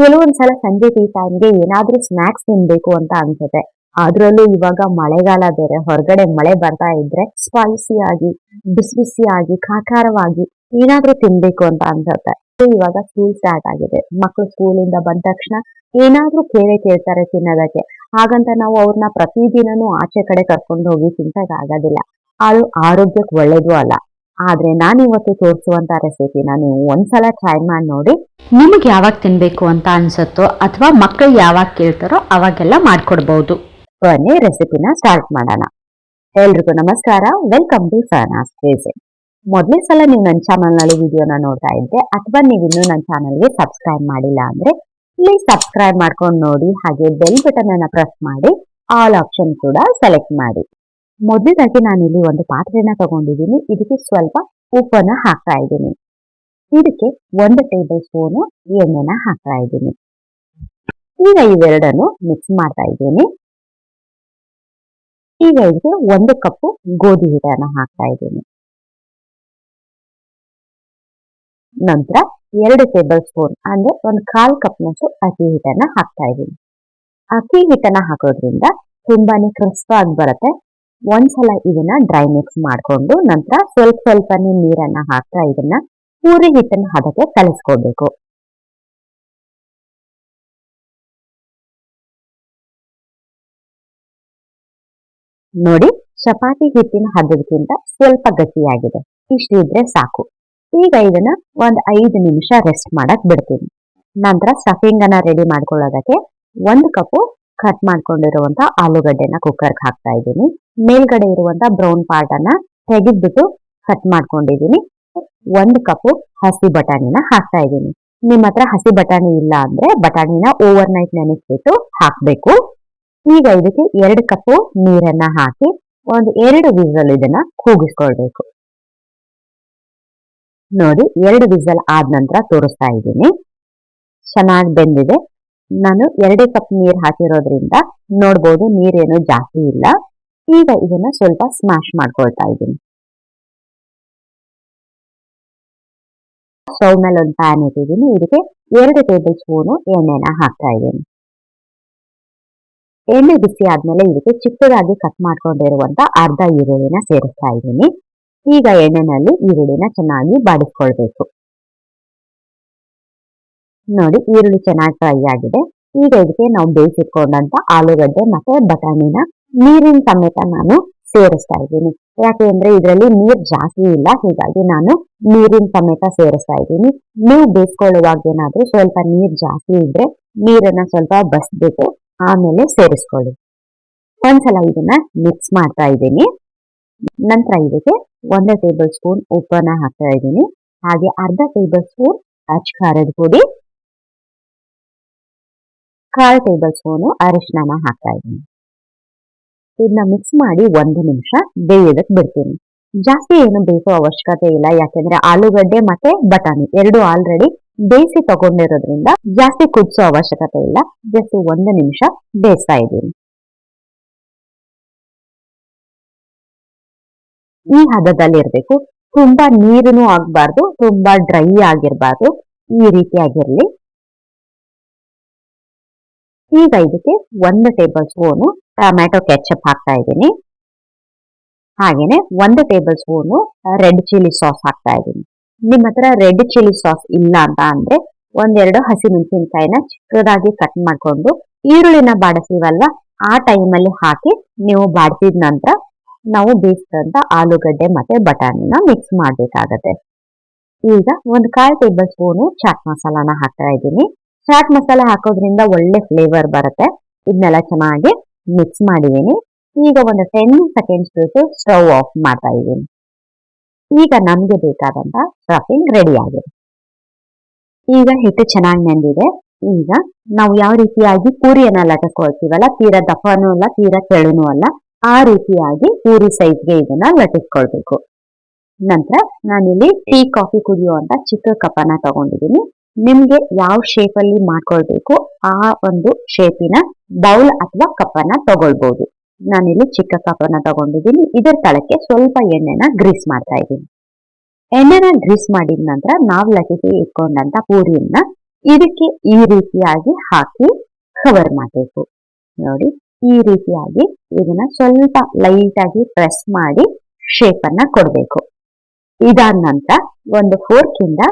ಕೆಲವೊಂದ್ಸಲ ಸಂಜೆ ಟೀ ಟೈಮ್ಗೆ ಏನಾದ್ರೂ ಸ್ನಾಕ್ಸ್ ತಿನ್ಬೇಕು ಅಂತ ಅನ್ಸುತ್ತೆ. ಅದ್ರಲ್ಲೂ ಇವಾಗ ಮಳೆಗಾಲ ಬೇರೆ, ಹೊರಗಡೆ ಮಳೆ ಬರ್ತಾ ಇದ್ರೆ ಸ್ಪೈಸಿ ಆಗಿ, ಬಿಸಿ ಬಿಸಿ ಆಗಿ ಕಾಕಾರವಾಗಿ ಏನಾದ್ರೂ ತಿನ್ಬೇಕು ಅಂತ ಅನ್ಸುತ್ತೆ. ಇವಾಗ ಸ್ಕೂಲ್ ಸ್ಟಾರ್ಟ್ ಆಗಿದೆ. ಮಕ್ಕಳು ಸ್ಕೂಲಿಂದ ಬಂದ ತಕ್ಷಣ ಏನಾದ್ರೂ ಕೇಳೇ ಕೇಳ್ತಾರೆ ತಿನ್ನೋದಕ್ಕೆ. ಹಾಗಂತ ನಾವು ಅವ್ರನ್ನ ಪ್ರತಿದಿನನೂ ಆಚೆ ಕಡೆ ಕರ್ಕೊಂಡು ಹೋಗಿ ತಿನ್ಸಕ್ ಆಗೋದಿಲ್ಲ ಅದು ಆರೋಗ್ಯಕ್ಕೆ ಒಳ್ಳೇದು ಅಲ್ಲ. ಆದ್ರೆ ನಾನು ಇವತ್ತು ತೋರಿಸುವಂತ ರೆಸಿಪಿನ ನೀವು ಒಂದ್ಸಲ ಟ್ರೈ ಮಾಡಿ ನೋಡಿ. ನಿಮಗೆ ಯಾವಾಗ ತಿನ್ಬೇಕು ಅಂತ ಅನ್ಸುತ್ತೋ ಅಥವಾ ಮಕ್ಕಳು ಯಾವಾಗ ಕೇಳ್ತಾರೋ ಅವಾಗೆಲ್ಲ ಮಾಡ್ಕೊಡ್ಬಹುದು ಬನ್ನಿ ರೆಸಿಪಿನ ಸ್ಟಾರ್ಟ್ ಮಾಡೋಣ. ಎಲ್ರಿಗೂ ನಮಸ್ಕಾರ. ವೆಲ್ಕಮ್ ಟು ಫರ್ನಾಸ್ ಕ್ರೇಜಿ ಮೊದಲನೇ ಸಲ ನೀವು ನನ್ನ ಚಾನಲ್ನಲ್ಲಿ ವಿಡಿಯೋನ ನೋಡ್ತಾ ಇದ್ದೆ. ಅಥವಾ ನೀವು ಇನ್ನೂ ನನ್ನ ಚಾನಲ್ಗೆ ಸಬ್ಸ್ಕ್ರೈಬ್ ಮಾಡಿಲ್ಲ ಅಂದ್ರೆ ಪ್ಲೀಸ್ ಸಬ್ಸ್ಕ್ರೈಬ್ ಮಾಡ್ಕೊಂಡು ನೋಡಿ. ಹಾಗೆ ಬೆಲ್ ಬಟನ್ ಅನ್ನ ಪ್ರೆಸ್ ಮಾಡಿ. ಆಲ್ ಆಪ್ಷನ್ ಕೂಡ ಸೆಲೆಕ್ಟ್ ಮಾಡಿ. ಮೊದಲದಾಗಿ ನಾನು ಇಲ್ಲಿ ಒಂದು ಪಾತ್ರೆನ ತಗೊಂಡಿದ್ದೀನಿ. ಇದಕ್ಕೆ ಸ್ವಲ್ಪ ಉಪ್ಪನ್ನ ಹಾಕ್ತಾ ಇದ್ದೀನಿ. ಇದಕ್ಕೆ ಒಂದು ಟೇಬಲ್ ಸ್ಪೂನು ಎಣ್ಣೆನ ಹಾಕ್ತಾ ಇದ್ದೀನಿ. ಈಗ ಇವೆರಡನ್ನು ಮಿಕ್ಸ್ ಮಾಡ್ತಾ ಇದ್ದೀನಿ. ಈಗ ಇದಕ್ಕೆ ಒಂದು ಕಪ್ಪು ಗೋಧಿ ಹಿಟ್ಟನ್ನು ಹಾಕ್ತಾ ಇದ್ದೀನಿ. ನಂತರ ಎರಡು ಟೇಬಲ್ ಸ್ಪೂನ್ ಅಂದ್ರೆ ಒಂದು ಕಾಲು ಕಪ್ನಷ್ಟು ಅಕ್ಕಿ ಹಿಟ್ಟನ್ನ ಹಾಕ್ತಾ ಇದ್ದೀನಿ. ಅಕ್ಕಿ ಹಿಟ್ಟನ್ನ ಹಾಕೋದ್ರಿಂದ ತುಂಬಾನೇ ಕ್ರಿಸ್ಪ್ ಆಗಿ ಬರುತ್ತೆ. ಒಂದ್ಸಲ ಇದನ್ನ ಡ್ರೈ ಮಿಕ್ಸ್ ಮಾಡ್ಕೊಂಡು ನಂತರ ಸ್ವಲ್ಪ ಸ್ವಲ್ಪನೇ ನೀರನ್ನ ಹಾಕ್ತಾ ಇದನ್ನ ಪೂರಿ ಹಿಟ್ಟನ್ನ ಹದಕ್ಕೆ ಕಲಿಸ್ಕೋಬೇಕು ನೋಡಿ, ಚಪಾತಿ ಹಿಟ್ಟಿನ ಹದಕ್ಕಿಂತ ಸ್ವಲ್ಪ ಗಟ್ಟಿಯಾಗಿದೆ. ಇಷ್ಟಿದ್ರೆ ಸಾಕು. ಈಗ ಇದನ್ನ ಒಂದ್ ಐದು ನಿಮಿಷ ರೆಸ್ಟ್ ಮಾಡಕ್ ಬಿಡ್ತೀನಿ. ನಂತರ ಸ್ಟಫಿಂಗ್ ಅನ್ನ ರೆಡಿ ಮಾಡ್ಕೊಳ್ಳೋದಕ್ಕೆ ಒಂದು ಕಪ್ಪು ಕಟ್ ಮಾಡ್ಕೊಂಡಿರುವಂತ ಆಲೂಗಡ್ಡೆನ ಕುಕ್ಕರ್ಗೆ ಹಾಕ್ತಾ ಇದ್ದೀನಿ. ಮೇಲ್ಗಡೆ ಇರುವಂತ ಬ್ರೌನ್ ಪಾರ್ಟ್ ಅನ್ನ ತೆಗೆದ್ಬಿಟ್ಟು ಕಟ್ ಮಾಡ್ಕೊಂಡಿದ್ದೀನಿ. ಒಂದು ಕಪ್ ಹಸಿ ಬಟಾಣಿನ ಹಾಕ್ತಾ ಇದ್ದೀನಿ. ನಿಮ್ಮ ಹತ್ರ ಹಸಿ ಬಟಾಣಿ ಇಲ್ಲ ಅಂದ್ರೆ ಬಟಾಣಿನ ಓವರ್ ನೈಟ್ ನೆನೆಸ್ಬಿಟ್ಟು ಹಾಕ್ಬೇಕು. ಈಗ ಇದಕ್ಕೆ ಎರಡು ಕಪ್ ನೀರನ್ನ ಹಾಕಿ ಒಂದು ಎರಡು ವಿಸಲ್ ಇದನ್ನ ಕೂಗಿಸ್ಕೊಳ್ಬೇಕು. ನೋಡಿ, ಎರಡು ವಿಸಲ್ ಆದ ನಂತರ ತೋರಿಸ್ತಾ ಇದ್ದೀನಿ. ಚೆನ್ನಾಗಿ ಬೆಂದಿದೆ. ನಾನು ಎರಡೇ ಕಪ್ ನೀರು ಹಾಕಿರೋದ್ರಿಂದ ನೋಡ್ಬೋದು ನೀರೇನು ಜಾಸ್ತಿ ಇಲ್ಲ. ಈಗ ಇದನ್ನ ಸ್ವಲ್ಪ ಸ್ಮ್ಯಾಶ್ ಮಾಡ್ಕೊಳ್ತಾ ಇದ್ದೀನಿ. ಸ್ಟವ್ ಮೇಲೆ ಒಂದು ಪ್ಯಾನ್ ಇಟ್ಟಿದ್ದೀನಿ. ಇದಕ್ಕೆ ಎರಡು ಟೇಬಲ್ ಸ್ಪೂನು ಎಣ್ಣೆನ ಹಾಕ್ತಾ ಇದ್ದೀನಿ. ಎಣ್ಣೆ ಬಿಸಿ ಆದ್ಮೇಲೆ ಇದಕ್ಕೆ ಚಿಕ್ಕದಾಗಿ ಕಟ್ ಮಾಡ್ಕೊಂಡಿರುವಂತ ಅರ್ಧ ಈರುಳ್ಳಿನ ಸೇರಿಸ್ತಾ ಇದ್ದೀನಿ. ಈಗ ಎಣ್ಣೆನಲ್ಲಿ ಈರುಳ್ಳಿನ ಚೆನ್ನಾಗಿ ಬಾಡಿಸ್ಕೊಳ್ಬೇಕು. ನೋಡಿ ಈರುಳ್ಳಿ ಚೆನ್ನಾಗಿ ಫ್ರೈ ಆಗಿದೆ. ಈಗ ಇದಕ್ಕೆ ನಾವು ಬೇಯಿಸಿಕೊಂಡಂತ ಆಲೂಗಡ್ಡೆ ಮತ್ತೆ ಬಟಾಣಿನ ನೀರಿನ ಸಮೇತ ನಾನು ಸೇರಿಸ್ತಾ ಇದ್ದೀನಿ. ಯಾಕೆ ಅಂದ್ರೆ ಇದರಲ್ಲಿ ನೀರ್ ಜಾಸ್ತಿ ಇಲ್ಲ. ಹೀಗಾಗಿ ನಾನು ನೀರಿನ ಸಮೇತ ಸೇರಿಸ್ತಾ ಇದ್ದೀನಿ. ನೀವು ಬೇಯಿಸ್ಕೊಳ್ಳುವಾಗ ಏನಾದ್ರೂ ಸ್ವಲ್ಪ ನೀರ್ ಜಾಸ್ತಿ ಇದ್ರೆ ನೀರನ್ನ ಸ್ವಲ್ಪ ಬಸ್ಬಿಟ್ಟು ಆಮೇಲೆ ಸೇರಿಸ್ಕೊಳ್ಳಿ. ಒಂದ್ಸಲ ಇದನ್ನ ಮಿಕ್ಸ್ ಮಾಡ್ತಾ ಇದ್ದೀನಿ. ನಂತರ ಇದಕ್ಕೆ ಒಂದು ಟೇಬಲ್ ಸ್ಪೂನ್ ಉಪ್ಪನ್ನ ಹಾಕ್ತಾ ಇದ್ದೀನಿ. ಹಾಗೆ ಅರ್ಧ ಟೇಬಲ್ ಸ್ಪೂನ್ ಅಚ್ ಖಾರದ ಪುಡಿ ಕಾಲ್ ಟೇಬಲ್ ಸ್ಪೂನು ಅರಿಶಿನ ಹಾಕ್ತಾ ಇದ್ದೀನಿ. ಇದನ್ನ ಮಿಕ್ಸ್ ಮಾಡಿ ಒಂದು ನಿಮಿಷ ಬೇಯೋದಕ್ಕೆ ಬಿಡ್ತೀನಿ. ಜಾಸ್ತಿ ಏನು ಬೇಯಿಸೋ ಅವಶ್ಯಕತೆ ಇಲ್ಲ, ಯಾಕೆಂದ್ರೆ ಆಲೂಗಡ್ಡೆ ಮತ್ತೆ ಬಟಾಣಿ ಎರಡು ಆಲ್ರೆಡಿ ಬೇಯಿಸಿ ತಗೊಂಡಿರೋದ್ರಿಂದ ಜಾಸ್ತಿ ಕುದಿಸೋ ಅವಶ್ಯಕತೆ ಇಲ್ಲ, ಜಸ್ಟ್ ಒಂದು ನಿಮಿಷ ಬೇಯಿಸ್ತಾ ಇದ್ದೀನಿ. ಈ ಹದದಲ್ಲಿ ಇರಬೇಕು, ತುಂಬಾ ನೀರುನು ಆಗ್ಬಾರ್ದು, ತುಂಬಾ ಡ್ರೈ ಆಗಿರ್ಬಾರ್ದು, ಈ ರೀತಿಯಾಗಿರ್ಲಿ. ಈಗ ಇದಕ್ಕೆ ಒಂದು ಟೇಬಲ್ ಸ್ಪೂನು ಟೊಮ್ಯಾಟೊ ಕೆಚಪ್ ಹಾಕ್ತಾ ಇದ್ದೀನಿ. ಹಾಗೇನೆ ಒಂದು tablespoon red chilli sauce ಹಾಕ್ತಾ ಇದ್ದೀನಿ. ನಿಮ್ಮ ಹತ್ರ ರೆಡ್ ಚಿಲ್ಲಿ ಸಾಸ್ ಇಲ್ಲ ಅಂತ ಅಂದ್ರೆ ಒಂದೆರಡು ಹಸಿಮೆಣಸಿನಕಾಯಿನ ಚಿಕ್ಕದಾಗಿ ಕಟ್ ಮಾಡಿಕೊಂಡು ಈರುಳ್ಳಿನ ಬಾಡಿಸಿವಲ್ಲ ಆ ಟೈಮಲ್ಲಿ ಹಾಕಿ ನೀವು ಬಾಡಿಸಿದ ನಂತರ ನಾವು ಬೇಯಿಸಿದಂತ ಆಲೂಗಡ್ಡೆ ಮತ್ತೆ ಬಟಾಣಿನ ಮಿಕ್ಸ್ ಮಾಡಬೇಕಾಗತ್ತೆ. ಈಗ ಒಂದು ಕಾಲು ಟೇಬಲ್ ಸ್ಪೂನು ಚಾಟ್ ಮಸಾಲಾನ ಹಾಕ್ತಾ ಇದ್ದೀನಿ. ಚಾಟ್ ಮಸಾಲೆ ಹಾಕೋದ್ರಿಂದ ಒಳ್ಳೆ ಫ್ಲೇವರ್ ಬರುತ್ತೆ. ಇದನ್ನೆಲ್ಲ ಚೆನ್ನಾಗಿ ಮಿಕ್ಸ್ ಮಾಡಿದ್ದೀನಿ. ಈಗ ಒಂದು ಟೆನ್ ಸೆಕೆಂಡ್ಸ್ ಬಿಟ್ಟು ಸ್ಟವ್ ಆಫ್ ಮಾಡ್ತಾ ಇದ್ದೀನಿ. ಈಗ ನಮಗೆ ಬೇಕಾದಂತ ಸ್ಟಫಿಂಗ್ ರೆಡಿ ಆಗಿದೆ. ಈಗ ಹಿಟ್ಟು ಚೆನ್ನಾಗಿ ನೆಂದಿದೆ. ಈಗ ನಾವು ಯಾವ ರೀತಿಯಾಗಿ ಪೂರಿಯನ್ನ ಲಟಿಸ್ಕೊಳ್ತೀವಲ್ಲ ತೀರಾ ದಪ್ಪನೂ ಅಲ್ಲ, ತೀರಾ ತೆಳುನೂ ಅಲ್ಲ, ಆ ರೀತಿಯಾಗಿ ಪೂರಿ ಸೈಜ್ಗೆ ಇದನ್ನ ಲಟಿಸ್ಕೊಳ್ಬೇಕು ನಂತರ ನಾನಿಲ್ಲಿ ಟೀ ಕಾಫಿ ಕುದಿಯುವಂತ ಚಿಕ್ಕ ಕಪ್ಪನ ತಗೊಂಡಿದ್ದೀನಿ. ನಿಮ್ಗೆ ಯಾವ ಶೇಪ್ ಅಲ್ಲಿ ಮಾಡ್ಕೊಳ್ಬೇಕು, ಆ ಒಂದು ಶೇಪಿನ ಬೌಲ್ ಅಥವಾ ಕಪ್ಪನ್ನ ತಗೊಳ್ಬಹುದು ನಾನಿಲ್ಲಿ ಚಿಕ್ಕ ಕಪ್ಪನ್ನ ತಗೊಂಡಿದ್ದೀನಿ. ಇದರ ತಳಕ್ಕೆ ಸ್ವಲ್ಪ ಎಣ್ಣೆನ ಗ್ರೀಸ್ ಮಾಡ್ತಾ ಇದ್ದೀನಿ. ಎಣ್ಣೆನ ಗ್ರೀಸ್ ಮಾಡಿದ ನಂತರ ನಾವು ಲಟಿಸಿ ಇಟ್ಕೊಂಡಂತ ಪೂರಿಯನ್ನ ಇದಕ್ಕೆ ಈ ರೀತಿಯಾಗಿ ಹಾಕಿ ಕವರ್ ಮಾಡಬೇಕು. ನೋಡಿ, ಈ ರೀತಿಯಾಗಿ ಇದನ್ನ ಸ್ವಲ್ಪ ಲೈಟ್ ಆಗಿ ಪ್ರೆಸ್ ಮಾಡಿ ಶೇಪ್ ಅನ್ನ ಕೊಡಬೇಕು. ಇದಾದ ನಂತರ ಒಂದು ಫೋರ್ಕ್ ಇಂದ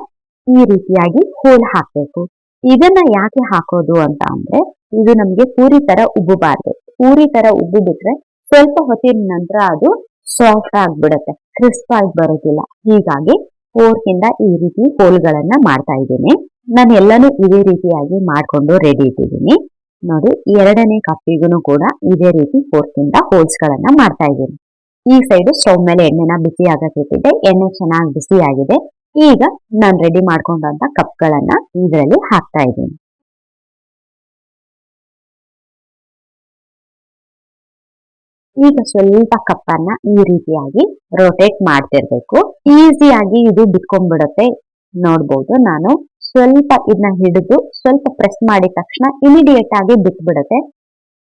ಈ ರೀತಿಯಾಗಿ ಹೋಲ್ ಹಾಕ್ಬೇಕು. ಇದನ್ನ ಯಾಕೆ ಹಾಕೋದು ಅಂತ ಅಂದ್ರೆ, ಇದು ನಮ್ಗೆ ಪೂರಿ ತರ ಉಬ್ಬಬಾರ್ದು. ಪೂರಿ ತರ ಉಬ್ಬಿ ಬಿಟ್ರೆ ಸ್ವಲ್ಪ ಹೊತ್ತಿನ ನಂತರ ಅದು ಸಾಫ್ಟ್ ಆಗ್ಬಿಡುತ್ತೆ ಕ್ರಿಸ್ಪ್ ಆಗಿ ಬರೋದಿಲ್ಲ. ಹೀಗಾಗಿ ಫೋರ್ಕ್ ಇಂದ ಈ ರೀತಿ ಹೋಲ್ಗಳನ್ನ ಮಾಡ್ತಾ ಇದ್ದೀನಿ. ನಾನು ಎಲ್ಲಾನು ಇದೇ ರೀತಿಯಾಗಿ ಮಾಡ್ಕೊಂಡು ರೆಡಿ ಇಟ್ಟಿದ್ದೀನಿ. ನೋಡಿ, ಎರಡನೇ ಕಪ್ಪಿಗೂ ಕೂಡ ಇದೇ ರೀತಿ ಫೋರ್ಕ್ ಇಂದ ಹೋಲ್ಸ್ ಗಳನ್ನ ಮಾಡ್ತಾ ಇದ್ದೀನಿ. ಈ ಸೈಡ್ ಸ್ಟವ್ ಮೇಲೆ ಎಣ್ಣೆನ ಬಿಸಿ ಆಗಕ್ಕೆ ಎಣ್ಣೆ ಚೆನ್ನಾಗಿ ಬಿಸಿ ಆಗಿದೆ ಈಗ ನಾನು ರೆಡಿ ಮಾಡ್ಕೊಂಡಂತ ಕಪ್ಗಳನ್ನ ಇದರಲ್ಲಿ ಹಾಕ್ತಾ ಇದ್ದೀನಿ. ಈಗ ಸ್ವಲ್ಪ ಕಪ್ಪನ್ನ ಈ ರೀತಿಯಾಗಿ ರೊಟೇಟ್ ಮಾಡ್ತಿರ್ಬೇಕು. ಈಸಿಯಾಗಿ ಇದು ಬಿಟ್ಕೊಂಡ್ಬಿಡುತ್ತೆ ನೋಡ್ಬೋದು ನಾನು. ಸ್ವಲ್ಪ ಇದನ್ನ ಹಿಡಿದು ಸ್ವಲ್ಪ ಪ್ರೆಸ್ ಮಾಡಿದ ತಕ್ಷಣ ಇಮಿಡಿಯೇಟ್ ಆಗಿ ಬಿಟ್ಬಿಡುತ್ತೆ.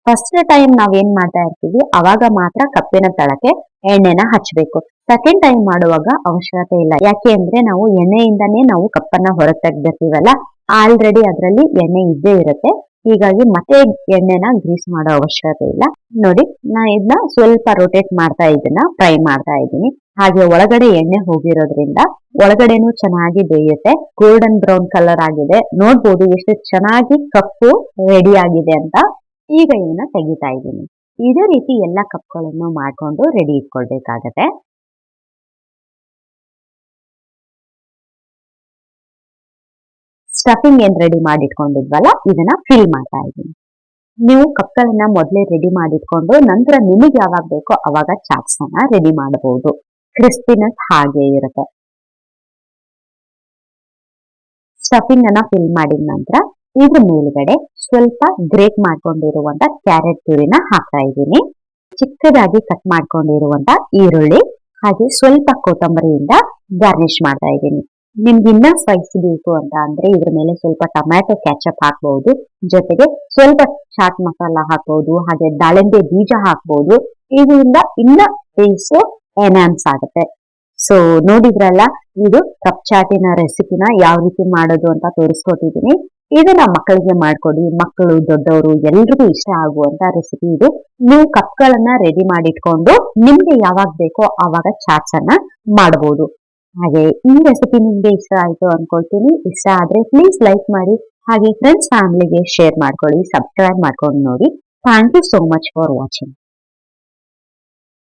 ಫಸ್ಟ್ ಟೈಮ್ ನಾವ್ ಏನ್ ಮಾಡ್ತಾ ಇರ್ತೀವಿ, ಅವಾಗ ಮಾತ್ರ ಕಪ್ಪಿನ ತಳಕ್ಕೆ ಎಣ್ಣೆನ ಹಚ್ಚಬೇಕು ಸೆಕೆಂಡ್ ಟೈಮ್ ಮಾಡುವಾಗ ಅವಶ್ಯಕತೆ ಇಲ್ಲ. ಯಾಕೆ ಅಂದ್ರೆ ನಾವು ಎಣ್ಣೆಯಿಂದನೇ ನಾವು ಕಪ್ಪನ್ನ ಹೊರಗೆ ಆಲ್ರೆಡಿ ಅದರಲ್ಲಿ ಎಣ್ಣೆ ಇದ್ದೇ ಇರುತ್ತೆ. ಹೀಗಾಗಿ ಮತ್ತೆ ಎಣ್ಣೆನ ಗ್ರೀಸ್ ಮಾಡೋ ಅವಶ್ಯಕತೆ ಇಲ್ಲ. ನೋಡಿ, ನಾ ಇದನ್ನ ಸ್ವಲ್ಪ ರೊಟೇಟ್ ಮಾಡ್ತಾ ಇದನ್ನ ಫ್ರೈ ಮಾಡ್ತಾ ಇದ್ದೀನಿ. ಹಾಗೆ ಒಳಗಡೆ ಎಣ್ಣೆ ಹೋಗಿರೋದ್ರಿಂದ ಒಳಗಡೆನೂ ಚೆನ್ನಾಗಿ ಬೇಯುತ್ತೆ. ಗೋಲ್ಡನ್ ಬ್ರೌನ್ ಕಲರ್ ಆಗಿದೆ. ನೋಡ್ಬೋದು ಎಷ್ಟು ಚೆನ್ನಾಗಿ ಕಪ್ಪು ರೆಡಿ ಆಗಿದೆ ಅಂತ. ಈಗ ಇವನ್ನ ತೆಗಿತಾ ಇದ್ದೀನಿ. ಇದೇ ರೀತಿ ಎಲ್ಲ ಕಪ್ಗಳನ್ನು ಮಾಡ್ಕೊಂಡು ರೆಡಿ ಇಟ್ಕೊಳ್ಬೇಕಾಗತ್ತೆ. ಸ್ಟಫಿಂಗ್ ಏನ್ ರೆಡಿ ಮಾಡಿ ಇಟ್ಕೊಂಡಿದ್ವಲ್ಲ ಇದನ್ನ ಫಿಲ್ ಮಾಡ್ತಾ ಇದ್ದೀನಿ. ನೀವು ಕಪ್ಗಳನ್ನ ಮೊದಲೇ ರೆಡಿ ಮಾಡಿಟ್ಕೊಂಡು ನಂತರ ನಿಮಗೆ ಯಾವಾಗ ಬೇಕೋ ಅವಾಗ ಚಾಟ್ಸ್ ಅನ್ನ ರೆಡಿ ಮಾಡಬಹುದು ಕ್ರಿಸ್ಪಿನೆಸ್ ಹಾಗೆ ಇರುತ್ತೆ. ಸ್ಟಫಿಂಗ್ ಅನ್ನ ಫಿಲ್ ಮಾಡಿದ ನಂತರ ಇದ್ರ ಮೇಲ್ಗಡೆ ಸ್ವಲ್ಪ ಗ್ರೇಟ್ ಮಾಡ್ಕೊಂಡಿರುವಂತ ಕ್ಯಾರೆಟ್ ತುರಿನ ಹಾಕ್ತಾ ಇದ್ದೀನಿ. ಚಿಕ್ಕದಾಗಿ ಕಟ್ ಮಾಡ್ಕೊಂಡಿರುವಂತ ಈರುಳ್ಳಿ ಹಾಗೆ ಸ್ವಲ್ಪ ಕೊತ್ತಂಬರಿಯಿಂದ ಗಾರ್ನಿಶ್ ಮಾಡ್ತಾ ಇದ್ದೀನಿ. ನಿಮ್ಗೆ ಇನ್ನ ಸ್ಪೈಸಿ ಬೇಕು ಅಂತ ಅಂದ್ರೆ ಇದ್ರ ಮೇಲೆ ಸ್ವಲ್ಪ ಟೊಮ್ಯಾಟೊ ಕ್ಯಾಚಪ್ ಹಾಕ್ಬಹುದು ಜೊತೆಗೆ ಸ್ವಲ್ಪ ಚಾಟ್ ಮಸಾಲ ಹಾಕ್ಬಹುದು ಹಾಗೆ ದಾಳಿಂಬೆ ಬೀಜ ಹಾಕ್ಬಹುದು ಇದರಿಂದ ಇನ್ನ ಟೇಸ್ಟ್ ಎನ್ಹಾನ್ಸ್ ಆಗುತ್ತೆ. ಸೊ ನೋಡಿದ್ರಲ್ಲ, ಇದು ಕಪ್ ಚಾಟಿನ ರೆಸಿಪಿನ ಯಾವ ರೀತಿ ಮಾಡೋದು ಅಂತ ತೋರಿಸ್ಕೊಟ್ಟಿದ್ದೀನಿ. ಇದನ್ನ ಮಕ್ಕಳಿಗೆ ಮಾಡ್ಕೊಡಿ. ಮಕ್ಕಳು, ದೊಡ್ಡವರು ಎಲ್ರಿಗೂ ಇಷ್ಟ ಆಗುವಂತ ರೆಸಿಪಿ ಇದು. ನೀವು ಕಪ್ಗಳನ್ನ ರೆಡಿ ಮಾಡಿಟ್ಕೊಂಡು ನಿಮ್ಗೆ ಯಾವಾಗ ಬೇಕೋ ಆವಾಗ ಚಾಟ್ಸ್ ಅನ್ನ ಮಾಡಬಹುದು ಹಾಗೆ ಈ ರೆಸಿಪಿ ನಿಮ್ಗೆ ಇಷ್ಟ ಆಯ್ತು ಅನ್ಕೊಳ್ತೀನಿ. ಇಷ್ಟ ಆದ್ರೆ ಪ್ಲೀಸ್ ಲೈಕ್ ಮಾಡಿ. ಹಾಗೆ ಫ್ರೆಂಡ್ಸ್ ಫ್ಯಾಮಿಲಿಗೆ ಶೇರ್ ಮಾಡ್ಕೊಳ್ಳಿ ಸಬ್ಸ್ಕ್ರೈಬ್ ಮಾಡ್ಕೊಂಡು ನೋಡಿ. Thank you so much for watching